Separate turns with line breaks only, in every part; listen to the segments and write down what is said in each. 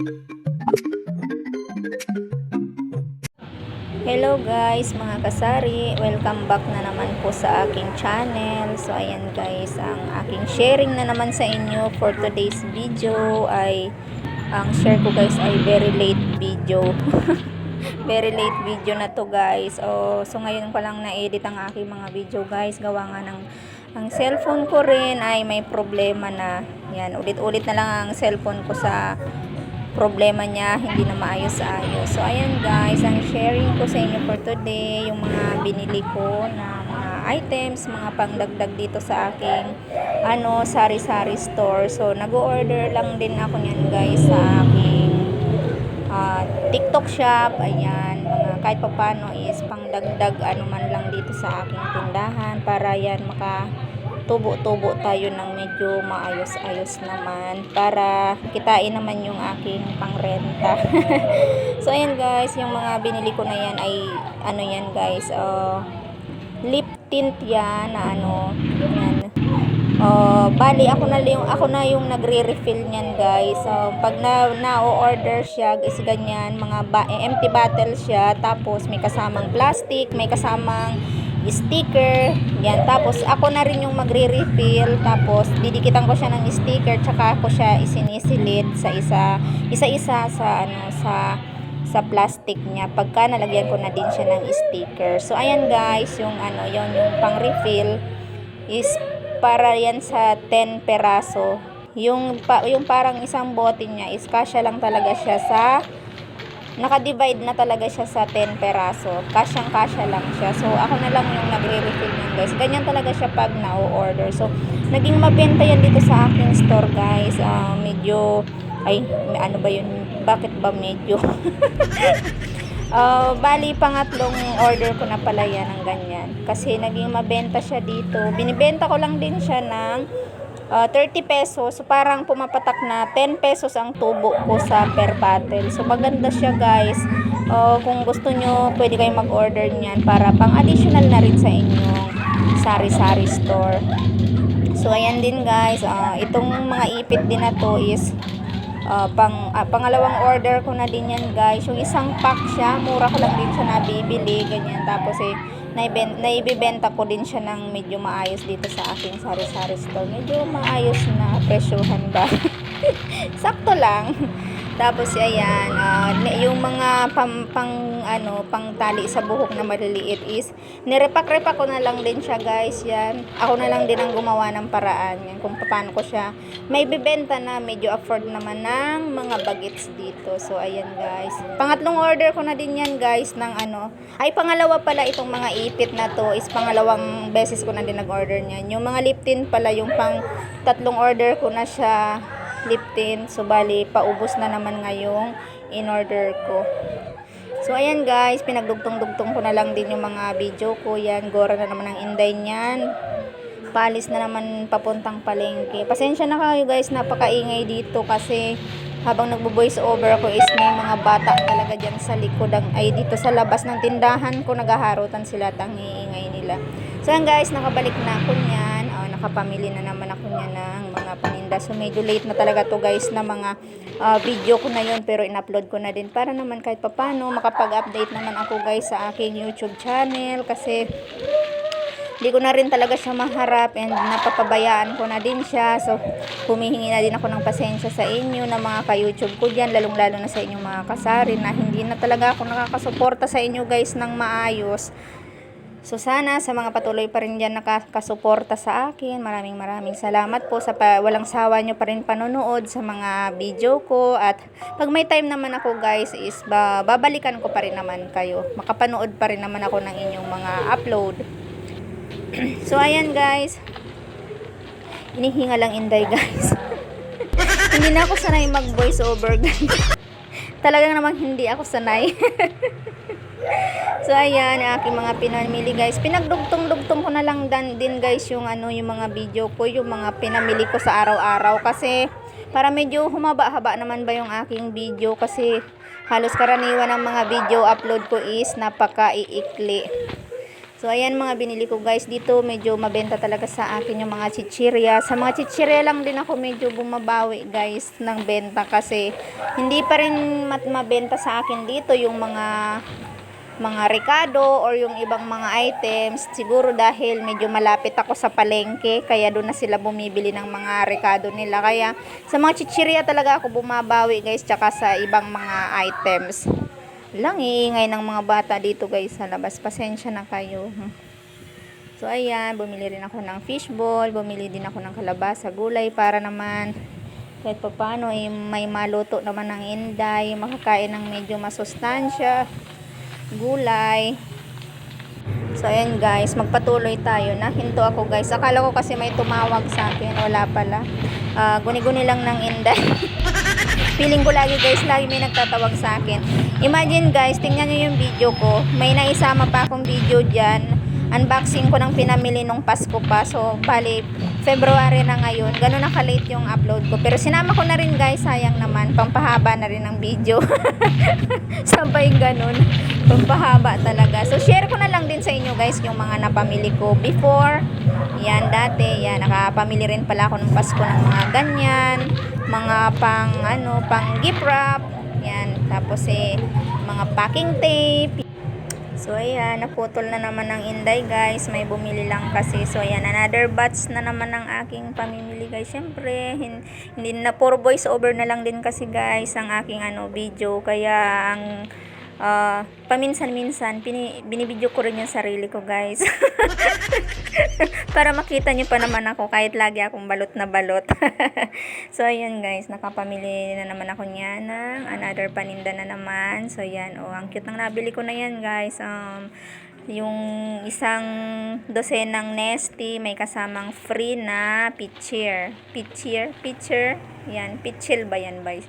Hello guys, mga kasari. Welcome back na naman po sa aking channel. So ayan guys, ang aking sharing na naman sa inyo for today's video ay ang share ko guys ay very late video. very late video na to guys. Oh, so ngayon ko lang na-edit ang aking mga video guys. Gawa nga ng ang cellphone ko rin ay may problema na. Yan, ulit-ulit na lang ang cellphone ko sa problema niya, hindi na maayos-ayos. So, ayan guys, ang sharing ko sa inyo for today, yung mga binili ko na mga items, mga pangdagdag dito sa aking ano, sari-sari store. So, nag-order lang din ako niyan guys sa aking ah, TikTok shop. Ayan, mga kahit papano is pangdagdag ano man lang dito sa aking tindahan para yan maka tubo-tubo tayo ng medyo maayos-ayos naman para kitain naman yung aking pangrenta. so ayan guys, yung mga binili ko na yan ay ano yan guys, uh, lip tint yan na ano, yan. Uh, bali ako na yung ako na yung nagre-refill niyan guys. So pag na na-order siya is ganyan, mga ba- empty bottle siya tapos may kasamang plastic, may kasamang sticker. Yan. Tapos ako na rin yung magre-refill. Tapos didikitan ko siya ng sticker tsaka ako siya isinisilid sa isa isa-isa sa ano sa sa plastic niya pagka nalagyan ko na din siya ng sticker. So ayan guys, yung ano, yon yung pang-refill is para yan sa 10 peraso. Yung pa, yung parang isang bote niya is kasya lang talaga siya sa naka-divide na talaga siya sa 10 peraso. Kasyang-kasya lang siya. So, ako na lang yung nagre-refill niyan, guys. Ganyan talaga siya pag na-order. So, naging mabenta yan dito sa aking store, guys. Ah, medyo, ay, ano ba yun? Bakit ba medyo? Ah, bali, pangatlong order ko na pala yan ng ganyan. Kasi naging mabenta siya dito. Binibenta ko lang din siya ng ah, 30 pesos. So, parang pumapatak na 10 pesos ang tubo ko sa per bottle. So, maganda siya guys. Ah, kung gusto nyo, pwede kayong mag-order niyan para pang additional na rin sa inyong sari-sari store. So, ayan din guys. Ah, itong mga ipit din na to is ah, pang, ah, pangalawang order ko na din yan guys. Yung isang pack siya, mura ko lang din siya nabibili. Ganyan. Tapos eh, naiben, naibibenta ko din siya ng medyo maayos dito sa aking sari-sari store. Medyo maayos na presyohan ba? Sakto lang. Tapos ayan, ni- yung mga pang, pang ano, pang tali sa buhok na maliliit is nirepak-repak ko na lang din siya, guys. Yan. Ako na lang din ang gumawa ng paraan yan kung paano ko siya may bibenta na medyo afford naman ng mga bagets dito. So ayan, guys. Pangatlong order ko na din yan, guys, ng ano. Ay pangalawa pala itong mga ipit na to is pangalawang beses ko na din nag-order niyan. Yung mga lip tint pala yung pang tatlong order ko na siya lip tint. So, bali, paubos na naman ngayong in-order ko. So, ayan guys, pinagdugtong-dugtong ko na lang din yung mga video ko. Yan, gora na naman ang inday niyan. Palis na naman papuntang palengke. Pasensya na kayo guys, napakaingay dito kasi habang nagbo-voice over ko is may mga bata talaga dyan sa likod ang, ay dito sa labas ng tindahan ko nagaharutan sila at ang iingay nila. So yan guys, nakabalik na ako niyan. Nakapamili na naman ako niyan ng mga paninda. So medyo late na talaga to guys na mga ah, video ko na yun pero in-upload ko na din para naman kahit papano makapag-update naman ako guys sa aking YouTube channel kasi hindi ko na rin talaga siya maharap and napapabayaan ko na din siya. So, humihingi na din ako ng pasensya sa inyo na mga ka-YouTube ko dyan, lalong-lalo na sa inyong mga kasari na hindi na talaga ako nakakasuporta sa inyo guys ng maayos. So, sana sa mga patuloy pa rin dyan nakakasuporta sa akin, maraming maraming salamat po sa pa, walang sawa nyo pa rin panonood sa mga video ko at pag may time naman ako guys is ba, babalikan ko pa rin naman kayo. Makapanood pa rin naman ako ng inyong mga upload. So, ayan guys. Inihinga lang inday guys. hindi na ako sanay mag voice over guys. Talagang namang hindi ako sanay. so, ayan, aking mga pinamili guys. Pinagdugtong-dugtong ko na lang din guys yung ano, yung mga video ko, yung mga pinamili ko sa araw-araw kasi para medyo humaba-haba naman ba yung aking video kasi halos karaniwan ng mga video upload ko is napaka-iikli. So, ayan mga binili ko guys. Dito medyo mabenta talaga sa akin yung mga chichirya. Sa mga chichirya lang din ako medyo bumabawi guys ng benta kasi hindi pa rin mat mabenta sa akin dito yung mga mga rekado or yung ibang mga items. Siguro dahil medyo malapit ako sa palengke kaya doon na sila bumibili ng mga rekado nila. Kaya sa mga chichirya talaga ako bumabawi guys tsaka sa ibang mga items lang iingay ng mga bata dito guys sa labas. Pasensya na kayo. So ayan, bumili rin ako ng fishball, bumili din ako ng kalabasa, gulay para naman kahit papano eh, may maluto naman ng inday, makakain ng medyo masustansya, gulay. So ayan guys, magpatuloy tayo na. Hinto ako guys. Akala ko kasi may tumawag sa akin, wala pala. Ah, guni-guni lang ng inday. Feeling ko lagi guys, lagi may nagtatawag sa akin. Imagine guys, tingnan nyo yung video ko. May naisama pa akong video dyan. Unboxing ko ng pinamili nung Pasko pa. So, bali, February na ngayon. Ganun na ka-late yung upload ko. Pero sinama ko na rin guys, sayang naman. Pampahaba na rin ng video. Sabay ganun. Pampahaba talaga. So, share ko na lang din sa inyo guys yung mga napamili ko before. Yan, dati. Yan, nakapamili rin pala ako ng Pasko ng mga ganyan. Mga pang, ano, pang gift wrap. Yan. Tapos eh, mga packing tape. So, ayan, naputol na naman ng inday, guys. May bumili lang kasi. So, ayan, another batch na naman ng aking pamimili, guys. Siyempre, hin- hindi na, puro voice over na lang din kasi, guys, ang aking, ano, video. Kaya, ang, ah, paminsan-minsan, binibidyo ko rin yung sarili ko, guys. Para makita nyo pa naman ako kahit lagi akong balot na balot. so, ayan guys, nakapamili na naman ako niya ng another paninda na naman. So, ayan, oh, ang cute ng nabili ko na yan guys. Um, yung isang dosenang nesty, may kasamang free na pitcher. Pitcher? Pitcher? Yan, pitchil ba yan guys?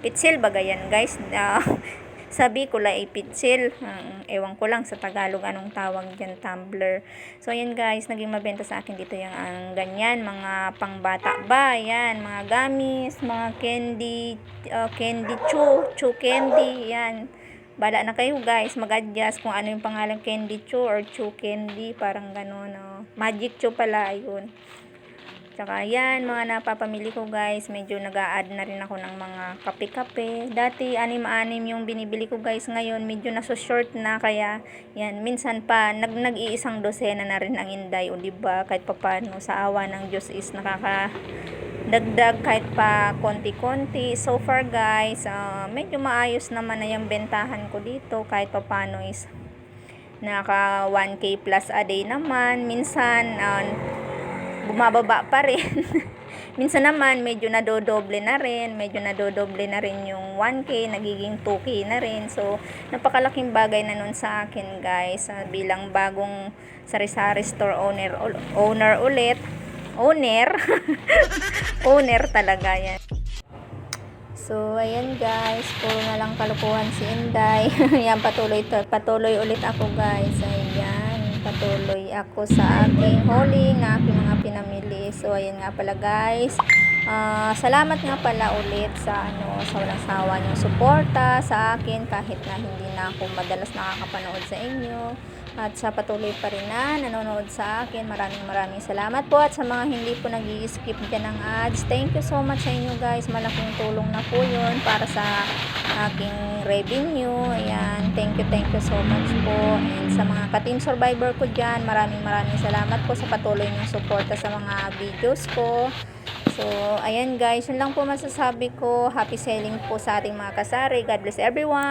Pitsil ba guys? Ah, sabi ko la ay pitsil. Ang ewan ko lang sa Tagalog anong tawag dyan, tumbler. So, ayan guys, naging mabenta sa akin dito yung ang ganyan, mga pangbata ba, yan, mga gamis, mga candy, uh, candy chew, chew candy, yan. Bala na kayo guys, mag-adjust kung ano yung pangalan candy chew or chew candy, parang gano'n, no. Magic chew pala, ayun. Tsaka yan, mga napapamili ko guys, medyo nag add na rin ako ng mga kape-kape. Dati, anim-anim yung binibili ko guys. Ngayon, medyo naso short na, kaya yan, minsan pa, nag nag-iisang dosena na rin ang inday. O diba, kahit papano, sa awa ng Diyos is nakaka dagdag kahit pa konti-konti. So far guys, ah, medyo maayos naman na yung bentahan ko dito kahit papano is naka 1k plus a day naman. Minsan, ah, bumababa pa rin. Minsan naman, medyo nadodoble na rin. Medyo nadodoble na rin yung 1K, nagiging 2K na rin. So, napakalaking bagay na nun sa akin, guys. Ah, bilang bagong sari-sari store owner, owner ulit. Owner. owner talaga yan. So, ayan guys, puro na lang kalukuhan si Inday. Ayan, patuloy, to, patuloy ulit ako guys. Ayan, patuloy ako sa aking hauling na aking mga pinamili. So, ayan nga pala guys. Ah, salamat nga pala ulit sa ano sa walang sawa niyong suporta sa akin kahit na hindi na ako madalas nakakapanood sa inyo at sa patuloy pa rin na nanonood sa akin. Maraming maraming salamat po at sa mga hindi po nag skip dyan ng ads. Thank you so much sa inyo guys. Malaking tulong na po yun para sa aking revenue. Ayan. Thank you, thank you so much po. And sa mga ka-team survivor ko dyan, maraming maraming salamat po sa patuloy niyong suporta sa mga videos ko. So, ayan guys, yun lang po masasabi ko. Happy selling po sa ating mga kasari. God bless everyone.